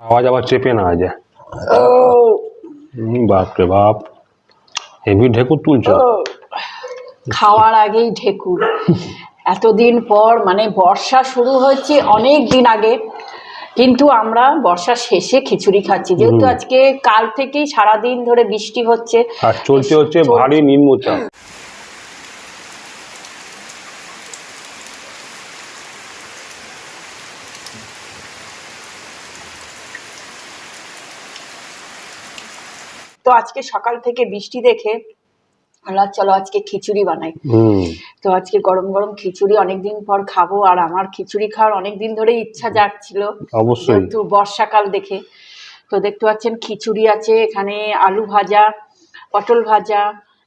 আওয়াজ আবার চেপে না যায় বাপরে বাপ হেভি ঢেকুর তুলছো খাওয়ার আগেই ঢেকুর এতদিন পর মানে বর্ষা শুরু হচ্ছে অনেক দিন আগে কিন্তু আমরা বর্ষা শেষে খিচুড়ি খাচ্ছি। যেহেতু আজকে কাল থেকেই সারাদিন ধরে বৃষ্টি হচ্ছে। আর চলছে হচ্ছে। ভারী নিম্নচাপ। তো আজকে সকাল থেকে বৃষ্টি দেখে চলো আজকে খিচুড়ি বানাই। তো আজকে গরম গরম খিচুড়ি অনেকদিন পর খাব আর আমার খিচুড়ি খাওয়ার অনেকদিন ধরে ইচ্ছা জাগছিল অবশ্যই। যেহেতু বর্ষাকাল দেখে। তো দেখতে পাচ্ছেন খিচুড়ি আছে এখানে আলু ভাজা পটল ভাজা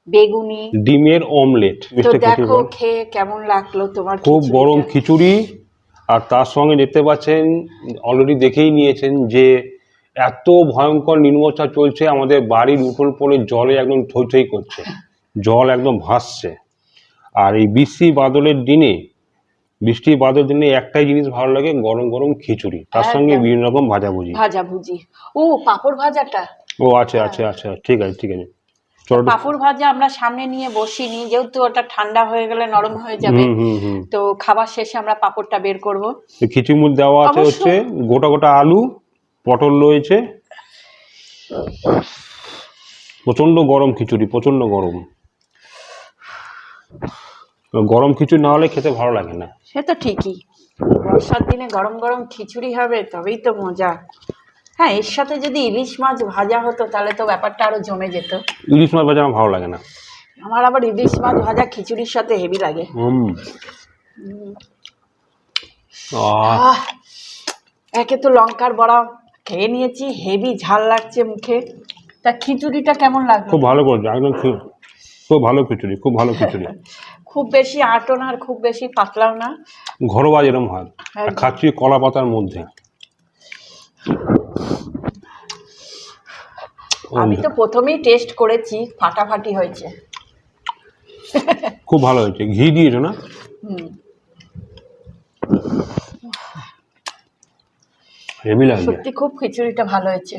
বেগুনি। ডিমের অমলেট। তো দেখো খেয়ে কেমন লাগল তোমার খুব গরম খিচুড়ি আর তার সঙ্গে দেখতে পাচ্ছেন অলরেডি দেখেই নিয়েছেন যে এত ভয়ঙ্কর নিম্নচাপ চলছে আমাদের বাড়ির উঠোন পরে জলে একদম থই থই করছে। জল একদম ভাসছে। আর এই বৃষ্টি বাদলের দিনে বৃষ্টি বাদলের দিনে একটাই জিনিস ভালো লাগে গরম গরম খিচুড়ি। তার সঙ্গে বিভিন্ন রকম ভাজাভুজি। ভাজা ভুজি ও পাপড় ভাজাটা? ও আচ্ছা আচ্ছা আচ্ছা ঠিক আছে ঠিক আছে। পাপড় ভাজা আমরা সামনে নিয়ে বসিনি যেহেতু ওটা ঠান্ডা হয়ে গেলে নরম হয়ে যাবে। তো খাবার শেষে আমরা পাপড়টা বের করব। খিচুড়ির মধ্যে দেওয়া আছে হচ্ছে গোটা গোটা আলু পটল রয়েছে। প্রচণ্ড গরম খিচুড়ি প্রচণ্ড গরম। গরম খিচুড়ি না হলে খেতে ভালো লাগে না। সে তো ঠিকই। বর্ষার দিনে গরম গরম খিচুড়ি হবে তবেই তো মজা। হ্যাঁ এর সাথে যদি ইলিশ মাছ ভাজা হতো তাহলে তো ব্যাপারটা আরও জমে যেত। ইলিশ মাছ ভাজা আমার ভালো লাগে না। আমার আবার ইলিশ মাছ ভাজা খিচুড়ির সাথে হেভি লাগে। হুম। একে তো লঙ্কার বড়া খেয়ে নিয়েছি হেভি ঝাল লাগছে মুখে। তা খিচুড়িটা কেমন লাগল? খুব ভালো করছে একদম খুব ভালো খিচুড়ি খুব ভালো খিচুড়ি। খুব বেশি আটো না আর খুব বেশি পাতলাও না। ঘরোয়া যেরকম হয় খাচ্ছি কলা পাতার মধ্যে। আমি তো প্রথমেই টেস্ট করেছি ফাটাফাটি হয়েছে। খুব ভালো হয়েছে ঘি দিয়েছ না? হুম। হেভি লাগছে সত্যি খুব খিচুড়িটা ভালো হয়েছে।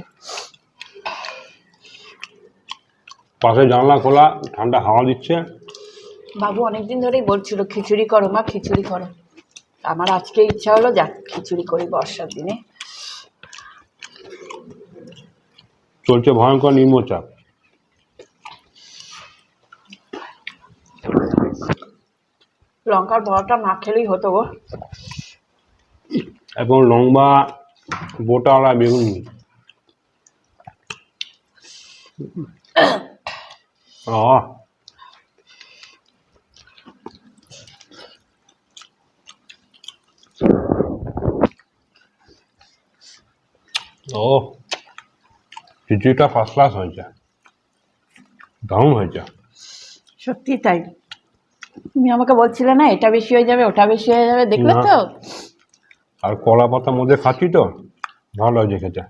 পাশে জানলা খোলা ঠান্ডা হাওয়া দিচ্ছে। বাবু অনেকদিন ধরেই বলছিল খিচুড়ি করো মা খিচুড়ি করো। আমার আজকে ইচ্ছা হলো যাক খিচুড়ি করি বর্ষার দিনে। চলছে ভয়ঙ্কর নিম্নচাপ। লঙ্কার বড়াটা না খেলেই হতো গো। এবং লম্বা বোটাওয়ালা বেগুনি আহ। ও। খিচুড়িটা ফার্স্ট ক্লাস হয়েছে। দারুণ হয়েছে। সত্যি তাই। তুমি আমাকে বলছিলে না এটা বেশি হয়ে যাবে ওটা বেশি হয়ে যাবে দেখলে তো? আর কলা পাতার মধ্যে খাচ্ছি তো ভালো লাগছে খেতে।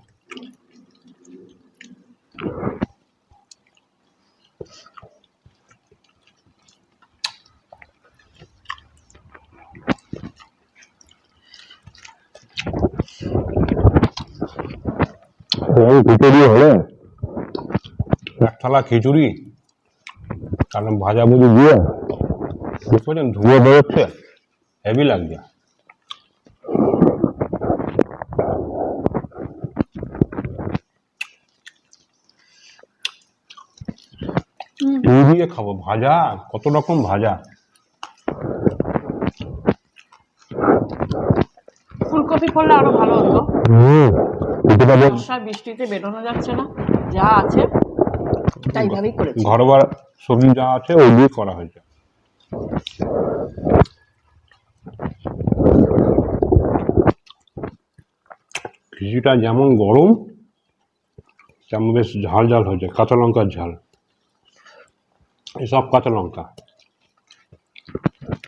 খিচুড়ি হলে? এক থালা খিচুড়ি কারণ ভাজা ভুজি দিয়ে বুঝতে পারছেন? ধুয়ে বেরোচ্ছে হেভি লাগছে। দিয়ে খাব ভাজা কত রকম ভাজা। ফুলকপি করলে আরও ভালো হতো। হুম কিছুটা বৃষ্টিতে বেরোনো যাচ্ছে না যা আছে তাই ভাবেই করেছি। ঘরোয়া সবজি যা আছে করা হয়েছে। খিচুড়িটা যেমন গরম তেমন বেশ ঝাল ঝাল হয়েছে কাঁচা লঙ্কার ঝাল। এসব কাঁচা লঙ্কা?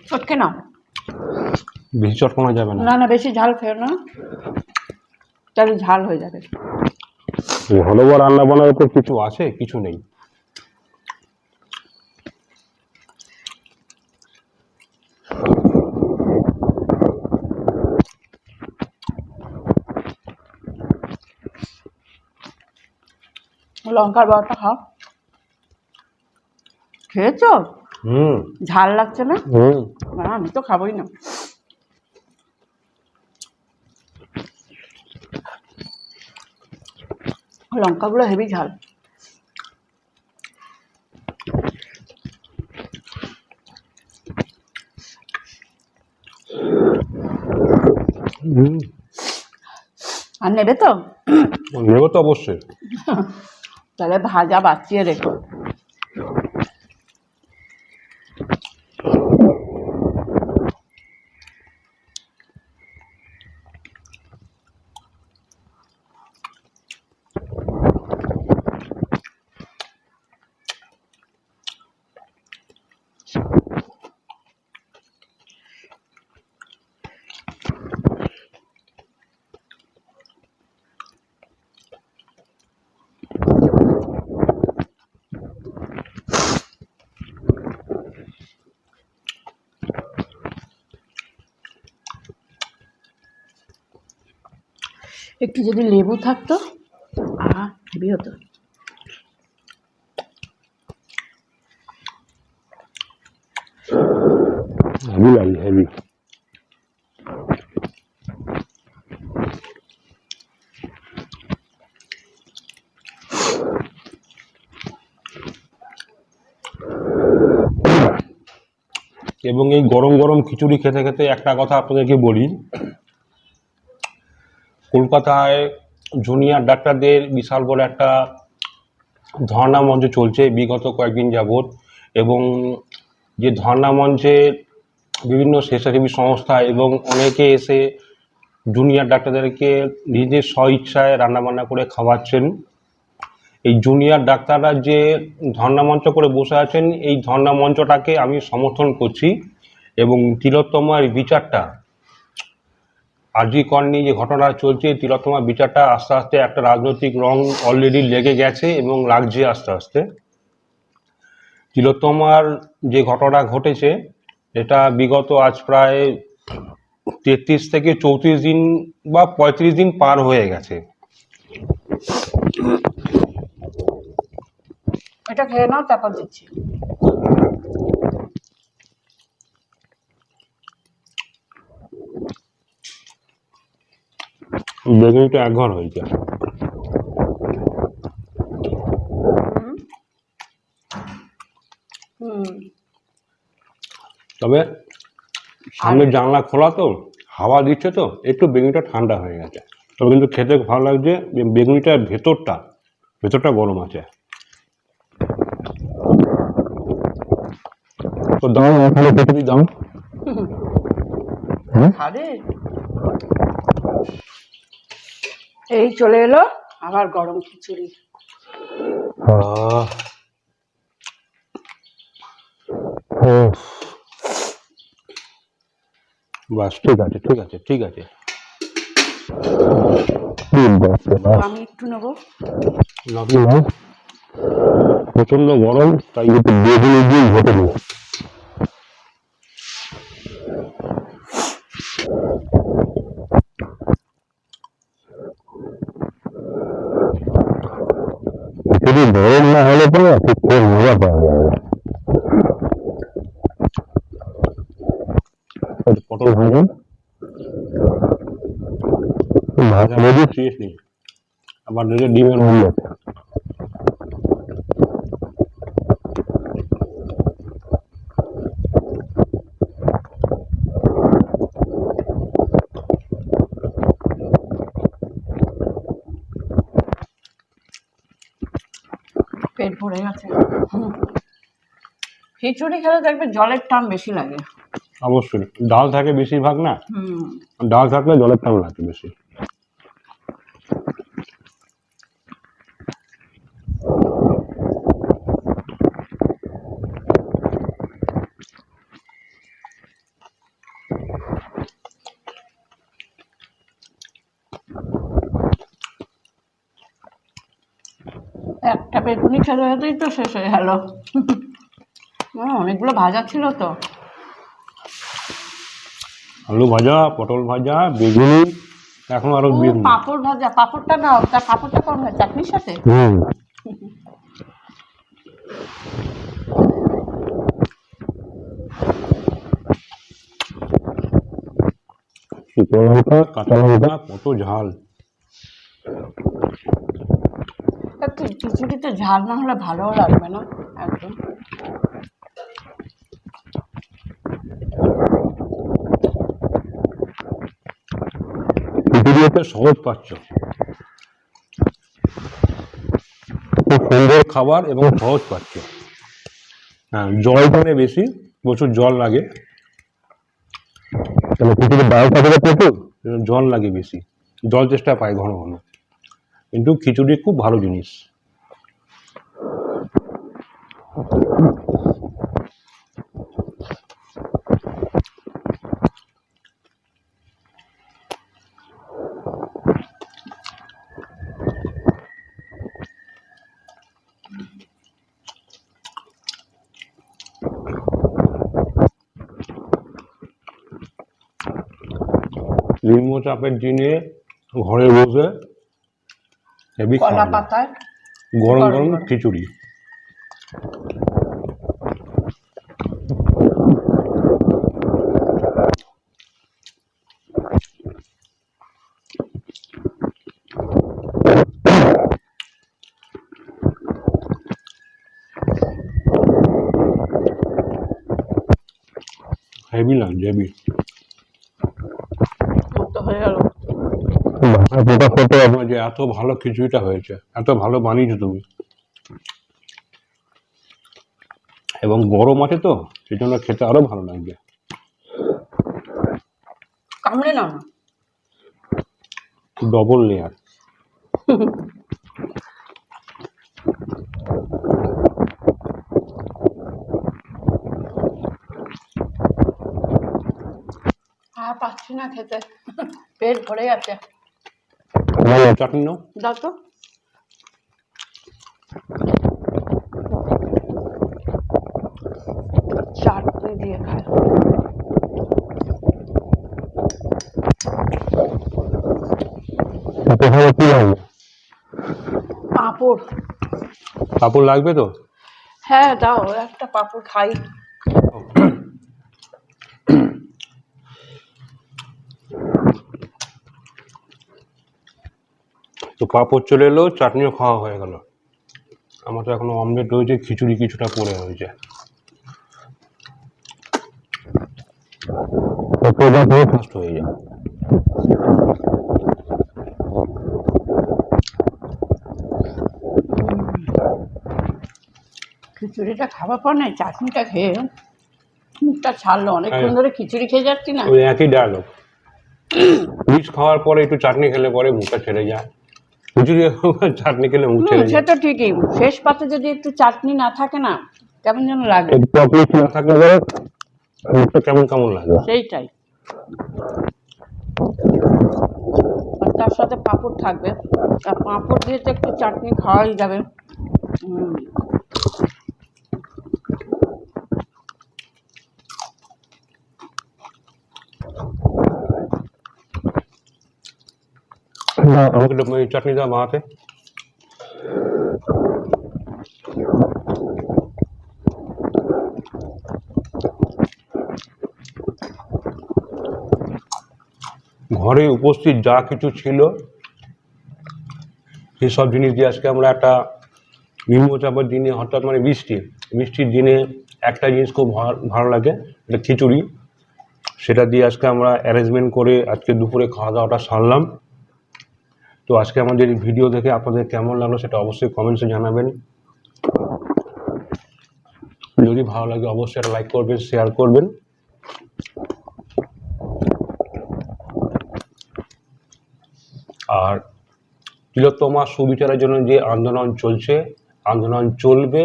চটকে নাও। বেশি চটকানো যাবে না। না না বেশি ঝাল খেও না। তাহলে ঝাল হয়ে যাবে। ঘরোয়া রান্না বান্নার উপর কিছু আছে? কিছু নেই। লঙ্কার বড়াটা খাও। খেয়েছো? হুম। ঝাল লাগছে না? হুম। না আমি তো খাবোই না। লঙ্কাগুলো হেভি ঝাল। আর নেবে তো? নেব তো অবশ্যই। তাহলে ভাজা বাঁচিয়ে রেখো। একটু যদি লেবু থাকতো আহ হেভি হতো। এবং এই গরম গরম খিচুড়ি খেতে খেতে একটা কথা আপনাদেরকে বলি। কলকাতায় জুনিয়র ডাক্তারদের বিশাল বড় একটা ধর্ণা মঞ্চ চলছে বিগত কয়েকদিন যাবৎ এবং যে ধর্ণা মঞ্চে বিভিন্ন স্বেচ্ছাসেবী সংস্থা এবং অনেকে এসে জুনিয়র ডাক্তারদেরকে নিজের স্ব ইচ্ছায় রান্নাবান্না করে খাওয়াচ্ছেন। এই জুনিয়র ডাক্তাররা যে ধর্ণা মঞ্চ করে বসে আছেন, এই ধর্ণা মঞ্চটাকে আমি সমর্থন করছি এবং তিলোত্তমার বিচারটা কর নিয়ে যে ঘটনা চলছে তিলোত্তমা বিচারটা আস্তে আস্তে একটা রাজনৈতিক রং অলরেডি লেগে গেছে এবং লাগছে আস্তে আস্তে। তিলোত্তমার যে ঘটনা ঘটেছে, এটা বিগত আজ প্রায় তেত্রিশ থেকে চৌত্রিশ দিন বা পঁয়ত্রিশ দিন পার হয়ে গেছে। এটা খেয়ে নাও, তারপর দিচ্ছি। বেগুনিটা এক ঘর হয়েছে তবে সামনে জানলা খোলা তো হাওয়া দিচ্ছে তো একটু বেগুনিটা ঠান্ডা হয়ে গেছে। তবে কিন্তু খেতে ভালো লাগছে বেগুনিটার ভেতরটা ভেতরটা গরম আছে। তো দাও ওখানে কেটে দাও। হ্যাঁ? এই চলে এলো আবার গরম খিচুড়ি। বাস ঠিক আছে ঠিক আছে ঠিক আছে। আমি একটু নেব। প্রচণ্ড গরম তাই একটু বেগুনি দিয়ে ঘটে নেব গরম না হলে পরে খুব মজা পাওয়া যাবে পটল শেষ নেই আবার নিজের ডিমের মূল্য আছে। ভরে গেছে। খিচুড়ি খেলে দেখবে জলের টান বেশি লাগে। অবশ্যই। ডাল থাকে বেশিরভাগ না? ডাল থাকলে জলের টান লাগে বেশি। একটা বেগুনি খেতে খেতেই তো শেষ হয়ে গেল। অনেকগুলো ভাজা ছিল তো। আলু ভাজা পটল ভাজা বেগুনি এখন আরও পাঁপড় ভাজা পাঁপড়টা না তার পাঁপড়টা কম হয় চাটনির সাথে? কাঁচা লঙ্কা কত ঝাল। একটু খিচুড়িতে ঝাল না হলে ভালো লাগবে না, একদম। পৃথিবীতে সহজ পাচ্ছ। খুব সুন্দর খাবার এবং সহজ পাচ্ছ। হ্যাঁ জল মানে বেশি, প্রচুর জল লাগে। পৃথিবীর বায়ু থাকে প্রচুর, জল লাগে বেশি। জল চেষ্টা পায় ঘন ঘন। কিন্তু খিচুড়ি খুব ভালো জিনিস। নিম্নচাপের দিনে ঘরে বসে গরম গরম। খিচুড়ি হেভি লাগছে হেভি যে এত ভালো খিচুড়িটা হয়েছে এত ভালো বানিয়েছো তুমি। এবং গরম আছে তো সেই জন্য খেতে আরও ভালো লাগবে কামড়ে না। ডবল লেয়ার আর পাচ্ছি না খেতে। পেট ভরে যাচ্ছে চাটনি নাও। দাও তো চাটনি দিয়ে খাই কি লাগবে? পাঁপড়। কাপড় লাগবে তো? হ্যাঁ দাও একটা পাঁপড় খাই। তো পাঁপড় চলে এলো চাটনিও খাওয়া হয়ে গেল। আমার তো এখনও অমলেট রয়েছে খিচুড়ি কিছুটা পড়ে রয়েছে। ফাস্ট হয়ে যায় খিচুড়িটা খাবার পর না চাটনিটা খেয়ে মুখটা ছাড়লো অনেকক্ষণ হ্যাঁ। ধরে খিচুড়ি খেয়ে যাচ্ছি না। ওই একই ডায়লগ রিচ খাওয়ার পরে একটু চাটনি খেলে পরে মুখটা ছেড়ে যায়। খিচুড়ি চাটনি খেলে মুখ ছেড়ে সে যায়। তো ঠিকই। শেষ পাতে যদি একটু চাটনি না থাকে না কেমন যেন লাগে। না থাকলে মুখটা কেমন কেমন লাগে সেইটাই। তার সাথে পাঁপড় থাকবে। আর পাঁপড় দিয়ে তো একটু চাটনি খাওয়াই যাবে। আমাকে চাটনি দাও বানাতে। ঘরে উপস্থিত যা কিছু ছিল, সেসব জিনিস দিয়ে আজকে আমরা একটা নিম্নচাপের দিনে, হঠাৎ মানে বৃষ্টি বৃষ্টির দিনে একটা জিনিস খুব ভালো লাগে এটা খিচুড়ি। সেটা দিয়ে আজকে আমরা অ্যারেঞ্জমেন্ট করে আজকে দুপুরে খাওয়া দাওয়াটা সারলাম। তো আজকে আমাদের ভিডিও দেখে আপনাদের কেমন লাগল সেটা অবশ্যই কমেন্টসে জানাবেন। যদি ভালো লাগে অবশ্যই লাইক করবেন শেয়ার করবেন। আর তিলোত্তমা সুবিচারের জন্য যে আন্দোলন চলছে আন্দোলন চলবে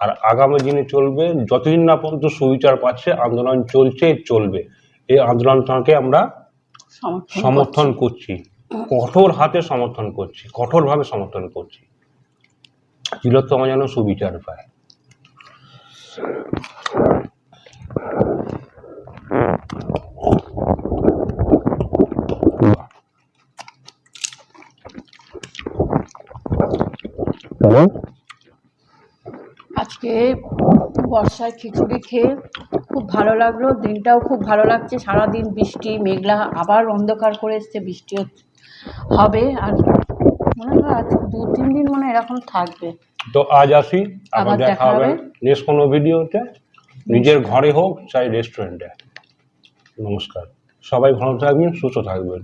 আর আগামী দিনে চলবে যতদিন না পর্যন্ত সুবিচার পাচ্ছে আন্দোলন চলছে চলবে। এই আন্দোলনটাকে আমরা সমর্থন করছি। কঠোর হাতে সমর্থন করছি কঠোরভাবে সমর্থন করছি। তিলোত্তমা যেন সুবিচার পায়। আজকে বর্ষায় খিচুড়ি খেয়ে খুব ভালো লাগল দিনটাও খুব ভালো লাগছে সারাদিন বৃষ্টি মেঘলা আবার অন্ধকার করে এসছে বৃষ্টি হবে আর মনে হয় আজ দু তিন দিন মনে হয় এরকম থাকবে। তো আজ আসি আবার দেখা হবে। নেক্সট কোনো ভিডিওতে। নিজের ঘরে হোক চাই রেস্টুরেন্টে নমস্কার। সবাই ভালো থাকবেন সুস্থ থাকবেন।